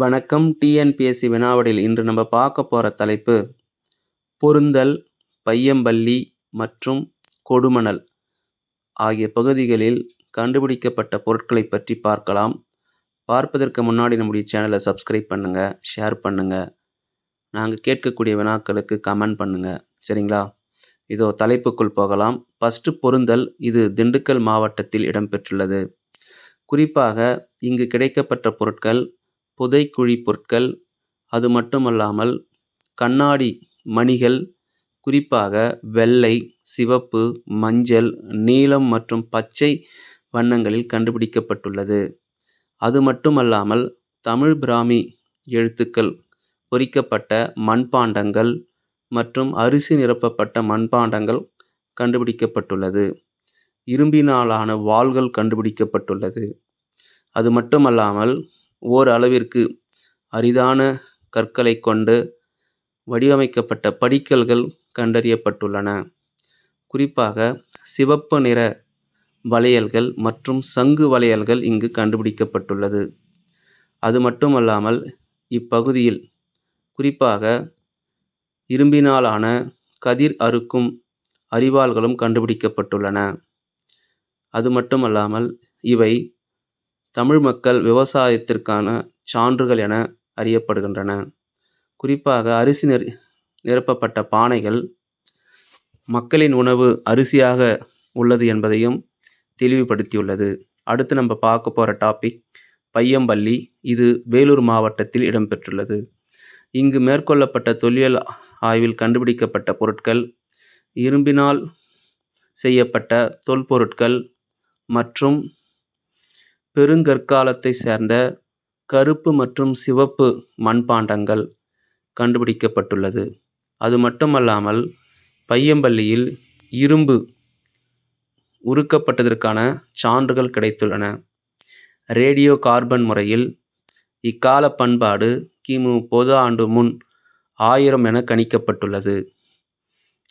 வணக்கம் டிஎன்பிஎஸ்சி வினாவடியில் இன்று நம்ம பார்க்க போகிற தலைப்பு பொருந்தல் பையம்பள்ளி மற்றும் கொடுமணல் ஆகிய பகுதிகளில் கண்டுபிடிக்கப்பட்ட பொருட்களை பற்றி பார்க்கலாம். பார்ப்பதற்கு முன்னாடி நம்முடைய சேனலை சப்ஸ்கிரைப் பண்ணுங்கள் ஷேர் பண்ணுங்கள் நாங்கள் கேட்கக்கூடிய வினாக்களுக்கு கமெண்ட் பண்ணுங்கள் சரிங்களா? இதோ தலைப்புக்குள் போகலாம். ஃபஸ்ட்டு பொருந்தல் இது திண்டுக்கல் மாவட்டத்தில் இடம்பெற்றுள்ளது. குறிப்பாக இங்கு கிடைக்கப்பட்ட பொருட்கள் புதைக்குழி பொருட்கள் அது மட்டுமல்லாமல் கண்ணாடி மணிகள் குறிப்பாக வெள்ளை சிவப்பு மஞ்சள் நீலம் மற்றும் பச்சை வண்ணங்களில் கண்டுபிடிக்கப்பட்டுள்ளது. அது மட்டுமல்லாமல் தமிழ் பிராமி எழுத்துக்கள் பொறிக்கப்பட்ட மண்பாண்டங்கள் மற்றும் அரிசி நிரப்பப்பட்ட மண்பாண்டங்கள் கண்டுபிடிக்கப்பட்டுள்ளது. இரும்பினாலான வாள்கள் கண்டுபிடிக்கப்பட்டுள்ளது. அது மட்டுமல்லாமல் ஓரளவிற்கு அரிதான கற்களை கொண்டு வடிவமைக்கப்பட்ட படிக்கல்கள் கண்டறியப்பட்டுள்ளன. குறிப்பாக சிவப்பு நிற வளையல்கள் மற்றும் சங்கு வளையல்கள் இங்கு கண்டுபிடிக்கப்பட்டுள்ளது. அது மட்டுமல்லாமல் இப்பகுதியில் குறிப்பாக இரும்பினாலான கதிர் அறுக்கும் அரிவாள்களும் கண்டுபிடிக்கப்பட்டுள்ளன. அது மட்டுமல்லாமல் இவை தமிழ் மக்கள் விவசாயத்திற்கான சான்றுகள் என அறியப்படுகின்றன. குறிப்பாக அரிசி நிர நிரப்பப்பட்ட பானைகள் மக்களின் உணவு அரிசியாக உள்ளது என்பதையும் தெளிவுபடுத்தியுள்ளது. அடுத்து நம்ம பார்க்க போகிற டாபிக் பையம்பள்ளி. இது வேலூர் மாவட்டத்தில் இடம்பெற்றுள்ளது. இங்கு மேற்கொள்ளப்பட்ட தொல்லியல் ஆய்வில் கண்டுபிடிக்கப்பட்ட பொருட்கள் இரும்பினால் செய்யப்பட்ட தொல்பொருட்கள் மற்றும் பெருங்கற்காலத்தை சேர்ந்த கருப்பு மற்றும் சிவப்பு மண்பாண்டங்கள் கண்டுபிடிக்கப்பட்டுள்ளது. அது மட்டுமல்லாமல் பையம்பள்ளியில் இரும்பு உருக்கப்பட்டதற்கான சான்றுகள் கிடைத்துள்ளன. ரேடியோ கார்பன் முறையில் இக்கால பண்பாடு கிமு பொது ஆண்டு முன் ஆயிரம் என கணிக்கப்பட்டுள்ளது.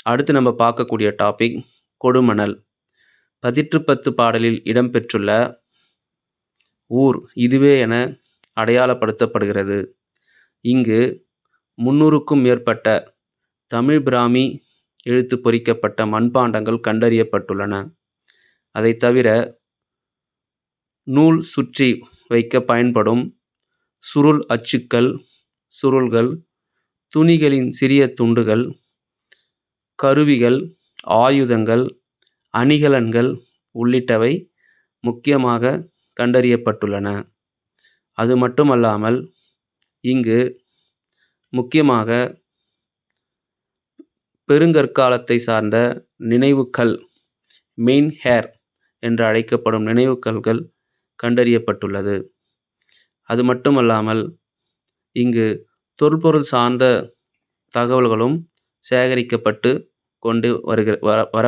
அடுத்து நம்ம பார்க்கக்கூடிய டாபிக் கொடுமணல். பதிற்று பத்து பாடலில் இடம்பெற்றுள்ள ஊர் இதுவே என அடையாளப்படுத்தப்படுகிறது. இங்கு முன்னூறுக்கும் மேற்பட்ட தமிழ் பிராமி எழுத்து பொறிக்கப்பட்ட மண்பாண்டங்கள் கண்டறியப்பட்டுள்ளன. அதை தவிர நூல் சுற்றி வைக்க பயன்படும் சுருள் அச்சுக்கள் சுருள்கள் துணிகளின் சிறிய துண்டுகள் கருவிகள் ஆயுதங்கள் அணிகலன்கள் உள்ளிட்டவை முக்கியமாக கண்டறியப்பட்டுள்ளன. அது மட்டுமல்லாமல் இங்கு முக்கியமாக பெருங்கற்காலத்தை சார்ந்த நினைவுக்கல் மெயின் ஹேர் என்று அழைக்கப்படும் நினைவுக்கல்கள் கண்டறியப்பட்டுள்ளது. அது மட்டுமல்லாமல் இங்கு தொல்பொருள் சார்ந்த தகவல்களும் சேகரிக்கப்பட்டு கொண்டு வருகிற வர வர